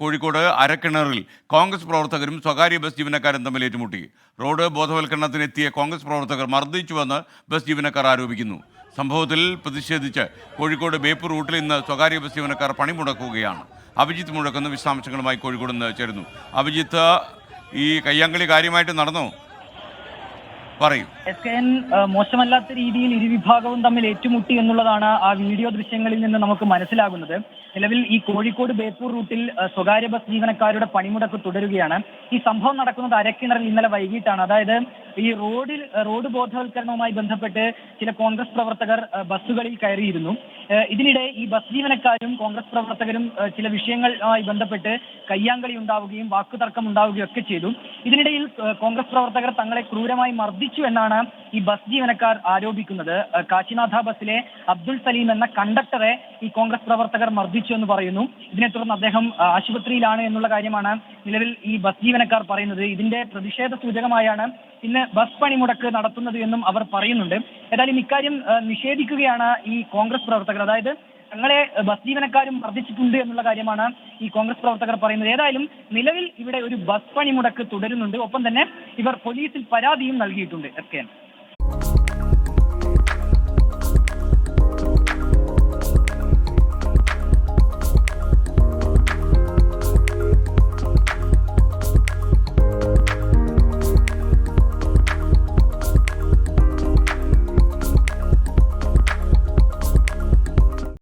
കോഴിക്കോട് അരക്കിണറിൽ കോൺഗ്രസ് പ്രവർത്തകരും സ്വകാര്യ ബസ് ജീവനക്കാരും തമ്മിൽ ഏറ്റുമുട്ടി. റോഡ് ബോധവൽക്കരണത്തിനെത്തിയ കോൺഗ്രസ് പ്രവർത്തകർ മർദ്ദിച്ചുവെന്ന് ബസ് ജീവനക്കാർ ആരോപിക്കുന്നു. സംഭവത്തിൽ പ്രതിഷേധിച്ച് കോഴിക്കോട് ബേപ്പൂർ റൂട്ടിൽ ഇന്ന് സ്വകാര്യ ബസ് ജീവനക്കാർ പണിമുടക്കുകയാണ്. അഭിജിത്ത് മുഴക്കുന്ന വിശദാംശങ്ങളുമായി കോഴിക്കോട് നിന്ന് ചേരുന്നു. അഭിജിത്ത് ഈ കയ്യാങ്കളി കാര്യമായിട്ട് നടന്നോ? പറയൂ. എസ് കെ എൻ മോശമല്ലാത്ത രീതിയിൽ ഇരുവിഭാഗവും തമ്മിൽ ഏറ്റുമുട്ടി എന്നുള്ളതാണ് ആ വീഡിയോ ദൃശ്യങ്ങളിൽ നിന്ന് നമുക്ക് മനസ്സിലാകുന്നത്. നിലവിൽ ഈ കോഴിക്കോട് ബേപ്പൂർ റൂട്ടിൽ സ്വകാര്യ ബസ് ജീവനക്കാരുടെ പണിമുടക്ക് തുടരുകയാണ്. ഈ സംഭവം നടക്കുന്നത് അരക്കിണറിൽ ഇന്നലെ വൈകിട്ടാണ്. അതായത് ഈ റോഡിൽ റോഡ് ബോധവൽക്കരണവുമായി ബന്ധപ്പെട്ട് ചില കോൺഗ്രസ് പ്രവർത്തകർ ബസ്സുകളിൽ കയറിയിരുന്നു. ഇതിനിടെ ഈ ബസ് ജീവനക്കാരും കോൺഗ്രസ് പ്രവർത്തകരും ചില വിഷയങ്ങളുമായി ബന്ധപ്പെട്ട് കയ്യാങ്കളി ഉണ്ടാവുകയും വാക്കുതർക്കം ഉണ്ടാവുകയും ഒക്കെ ചെയ്തു. ഇതിനിടയിൽ കോൺഗ്രസ് പ്രവർത്തകർ തങ്ങളെ ക്രൂരമായി മർദ്ദിച്ചു എന്നാണ് ഈ ബസ് ജീവനക്കാർ ആരോപിക്കുന്നത്. കാശിനാഥ ബസ്സിലെ അബ്ദുൾ സലീം എന്ന കണ്ടക്ടറെ ഈ കോൺഗ്രസ് പ്രവർത്തകർ മർദ്ദിച്ചു എന്ന് പറയുന്നു. ഇതിനെ തുടർന്ന് അദ്ദേഹം ആശുപത്രിയിലാണ് എന്നുള്ള കാര്യമാണ് നിലവിൽ ഈ ബസ് ജീവനക്കാർ പറയുന്നത്. ഇതിന്റെ പ്രതിഷേധ സൂചകമായാണ് ഇന്ന് ബസ് പണിമുടക്ക് നടത്തുന്നത് എന്നും അവർ പറയുന്നുണ്ട്. ഏതായാലും ഇക്കാര്യം നിഷേധിക്കുകയാണ് ഈ കോൺഗ്രസ് പ്രവർത്തകർ. അതായത് തങ്ങളെ ബസ് ജീവനക്കാരും മർദ്ദിച്ചിട്ടുണ്ട് എന്നുള്ള കാര്യമാണ് ഈ കോൺഗ്രസ് പ്രവർത്തകർ പറയുന്നത്. ഏതായാലും നിലവിൽ ഇവിടെ ഒരു ബസ് പണിമുടക്ക് തുടരുന്നുണ്ട്. ഒപ്പം തന്നെ ഇവർ പോലീസിൽ പരാതിയും നൽകിയിട്ടുണ്ട്. എസ്